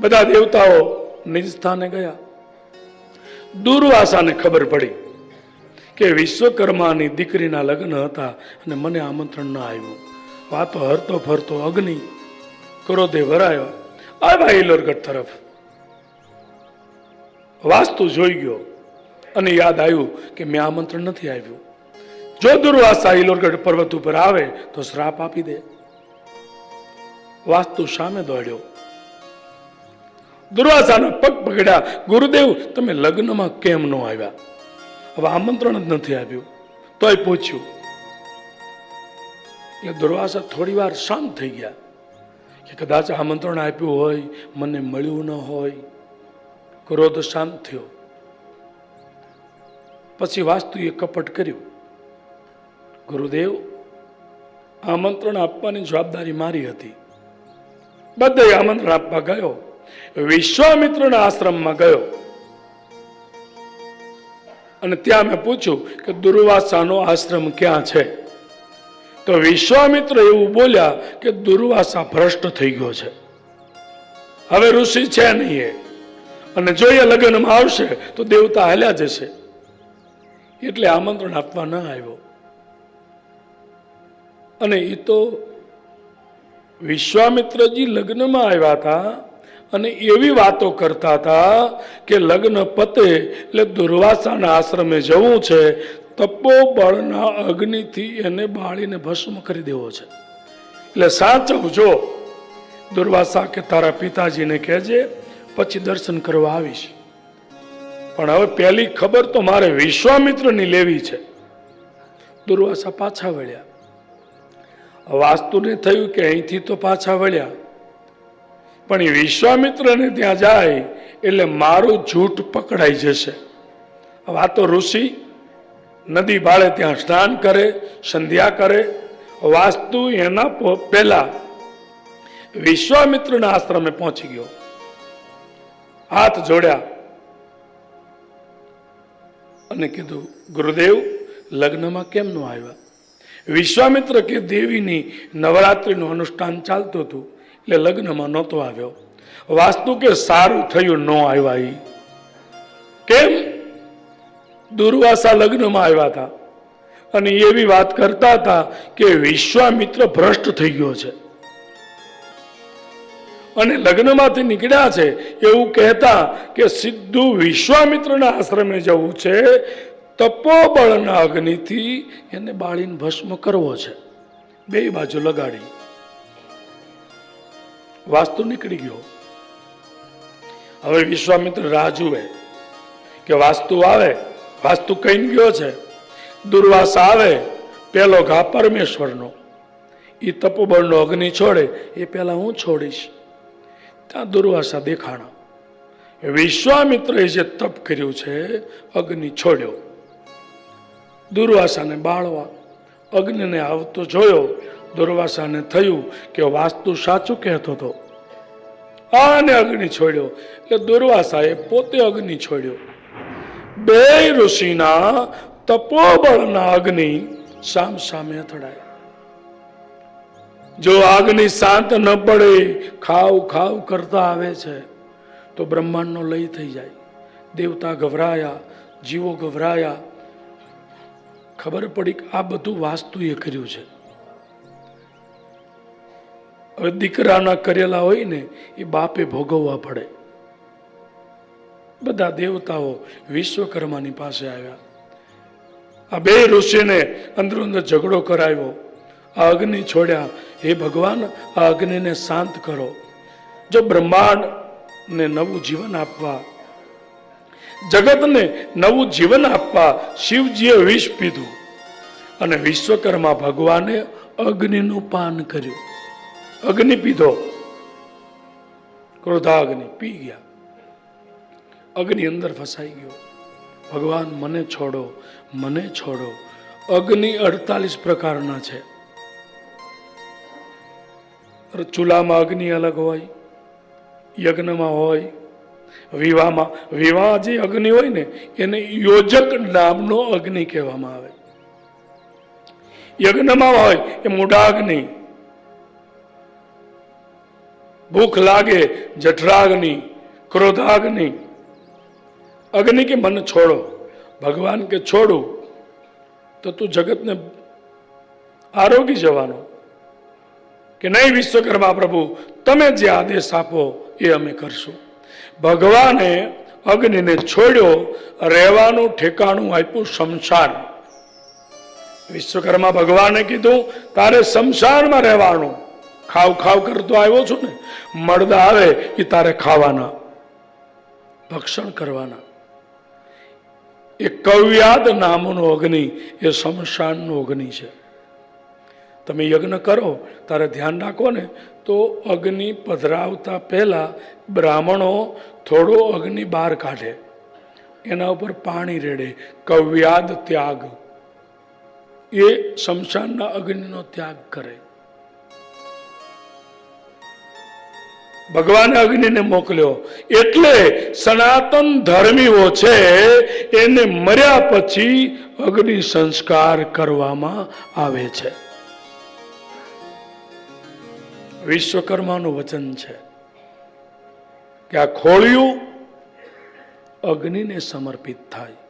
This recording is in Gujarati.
બધા દેવતાઓ નિજ સ્થાને ગયા. દુર્વાસાને ખબર પડી કે વિશ્વકર્માની દીકરીના લગ્ન હતા અને મને આમંત્રણ ન આવ્યું. વાતો હરતો ફરતો અગ્નિ ક્રોધે ભરાયો આવ્યા ઇલોરગઢ તરફ. વાસ્તુ જોઈ ગયો અને યાદ આવ્યું કે મેં આમંત્રણ નથી આવ્યું જો દુર્વાસા ઇલોરગઢ પર્વત ઉપર આવે તો શ્રાપ આપી દે. વાસ્તુ સામે દોડ્યો. દુર્વાસાના પગ પકડ્યા, ગુરુદેવ, તમે લગ્નમાં કેમ ન આવ્યા? હવે આમંત્રણ જ નથી આવ્યું તોય પૂછ્યું. એટલે દુર્વાસા થોડી વાર શાંત થઈ ગયા કે કદાચ આમંત્રણ આપ્યું હોય, મને મળ્યું ન હોય. ક્રોધ શાંત થયો. પછી વાસ્તુએ કપટ કર્યું. ગુરુદેવ, આમંત્રણ આપવાની જવાબદારી મારી હતી. બધે આમંત્રણ આપવા ગયો. વિશ્વામિત્રના આશ્રમમાં ગયો. અને ત્યાં મેં પૂછ્યું કે, દુર્વાસાનો આશ્રમ ક્યાં છે? તો વિશ્વામિત્ર એવું બોલ્યા કે, દુર્વાસા ભ્રષ્ટ થઈ ગયો છે. હવે ઋષિ છે નહીં એ. અને જો એ લગ્નમાં આવશે, તો દેવતા હાલ્યા જશે. એટલે આમંત્રણ આપવા ન આવ્યો. અને એ તો વિશ્વામિત્રજી લગ્નમાં આવ્યા હતા અને એવી વાતો કરતા હતા કે લગ્ન પતે એટલે દુર્વાસાના આશ્રમે જવું છે તપોબળના અગ્નિથી એને બાળીને ભસ્મ કરી દેવો છે. એટલે સાચવજો દુર્વાસા કે તારા પિતાજીને કહેજે, પછી દર્શન કરવા આવીશ. પણ હવે પહેલી ખબર તો મારે વિશ્વામિત્રની લેવી છે. દુર્વાસા પાછા વળ્યા. વાસ્તુને થયું કે અહીંથી તો પાછા વળ્યા. પણ એ વિશ્વામિત્રને ત્યાં જાય એટલે મારું જૂઠ પકડાઈ જશે. હવે આ તો ઋષિ નદી બાળે ત્યાં સ્નાન કરે, સંધ્યા કરે. વાસ્તુ એના પહેલા વિશ્વામિત્રના આશ્રમે પહોંચી ગયો. હાથ જોડ્યા અને કીધું, ગુરુદેવ, લગ્નમાં કેમ ન આવ્યા? વિશ્વામિત્ર કે દેવીની નવરાત્રિનું અનુષ્ઠાન ચાલતું હતું. એટલે લગ્નમાં નહોતો આવ્યો. વાસ્તુ કે સારું થયું ન આવ્યા ઈ કેમ? દુર્વાસા લગ્નમાં આવ્યા હતા અને એવી વાત કરતા હતા કે વિશ્વામિત્ર ભ્રષ્ટ થઈ ગયો છે. અને લગ્નમાંથી નીકળ્યા છે એવું કહેતા કે સીધું વિશ્વામિત્રના આશ્રમે જવું છે, તપોબળના અગ્નિથી એને બાળીને ભસ્મ કરવો છે. બે બાજુ લગાડી. વાસ્તુ નીકળી ગયો. હવે વિશ્વામિત્ર રાહ જુએ કે વાસ્તુ આવે, વાસ્તુ કઈ ગયો છે. દુર્વાસા આવે, પેલો ઘા પરમેશ્વરનો. એ તપોબળનો અગ્નિ છોડે, એ પહેલા હું છોડીશ. ત્યાં દુર્વાસા દેખાણા. વિશ્વામિત્રએ જે તપ કર્યું છે, અગ્નિ છોડ્યો. દુર્વાસાને બાળવા, અગ્નિને આવતો જોયો દુર્વાસાને થયું કે વાસ્તુ સાચું કહેતો હતો. આને અગ્નિ છોડ્યો. એટલે દુર્વાસાએ પોતે અગ્નિ છોડ્યો. બે ઋષિના તપોબળના અગ્નિ સામ સામે અથડાય. જો અગ્નિ શાંત ન પડે ખાવ ખાવ કરતા આવે છે, તો બ્રહ્માંડનો લય થઈ જાય. દેવતા ગભરાયા, જીવો ગભરાયા. ખબર પડી કે આ બધું વાસ્તુએ કર્યું છે. હવે દીકરાના કરેલા હોય ને, એ બાપે ભોગવવા પડે. બધા દેવતાઓ વિશ્વકર્માની પાસે આવ્યા. આ બે ઋષિને અંદરો અંદર ઝઘડો કરાવ્યો. આ અગ્નિ છોડ્યા. હે ભગવાન, આ અગ્નિને શાંત કરો. જો બ્રહ્માંડને નવું જીવન આપવા, જગતને નવું જીવન આપવા શિવજીએ વિષ પીધું અને વિશ્વકર્મા ભગવાને અગ્નિનું પાન કર્યું. અગ્નિ પીધો. ક્રોધાગ્નિ પી ગયા. અગ્નિ અંદર ફસાઈ ગયો. ભગવાન, મને છોડો મને છોડો. અગ્નિ અડતાલીસ પ્રકારના છે. ચૂલામાં અગ્નિ અલગ હોય, યજ્ઞમાં હોય, વિવાહમાં, વિવાહ જે અગ્નિ હોય ને, એને યોજક નામનો અગ્નિ કહેવામાં આવે. યજ્ઞમાં હોય એ મૂઢાગ્નિ. ભૂખ લાગે, જઠરાગ્નિ, ક્રોધાગ્નિ. અગ્નિ કે મન છોડો, ભગવાન કે છોડું, તો તું જગતને આરોગી જવાનો. કે નહીં વિશ્વકર્મા પ્રભુ, તમે જે આદેશ આપો એ અમે કરશું. ભગવાને અગ્નિને છોડ્યો, રહેવાનું ઠેકાણું આપ્યું શમશાન. વિશ્વકર્મા ભગવાને કીધું, તારે શમશાનમાં રહેવાનું. ખાવ ખાવ કરતો આવ્યો છું ને, મળદા આવે એ તારે ખાવાના, ભક્ષણ કરવાના. એ કવ્યાદ નામનો અગ્નિ, એ શમશાનનો અગ્નિ છે. તમે યજ્ઞ કરો, તારે ધ્યાન રાખો ને, તો અગ્નિ પધરાવતા પહેલા બ્રાહ્મણો થોડો અગ્નિ બહાર કાઢે. એના ઉપર પાણી રેડે, કવ્યાદ ત્યાગ. એ શમશાનના અગ્નિનો ત્યાગ કરે. ભગવાને અગ્નિને મોકલ્યો. એટલે સનાતન ધર્મીઓ છે, એને મર્યા પછી અગ્નિ સંસ્કાર કરવામાં આવે છે. વિશ્વકર્માનું વચન છે કે આ ખોળિયું અગ્નિને સમર્પિત થાય.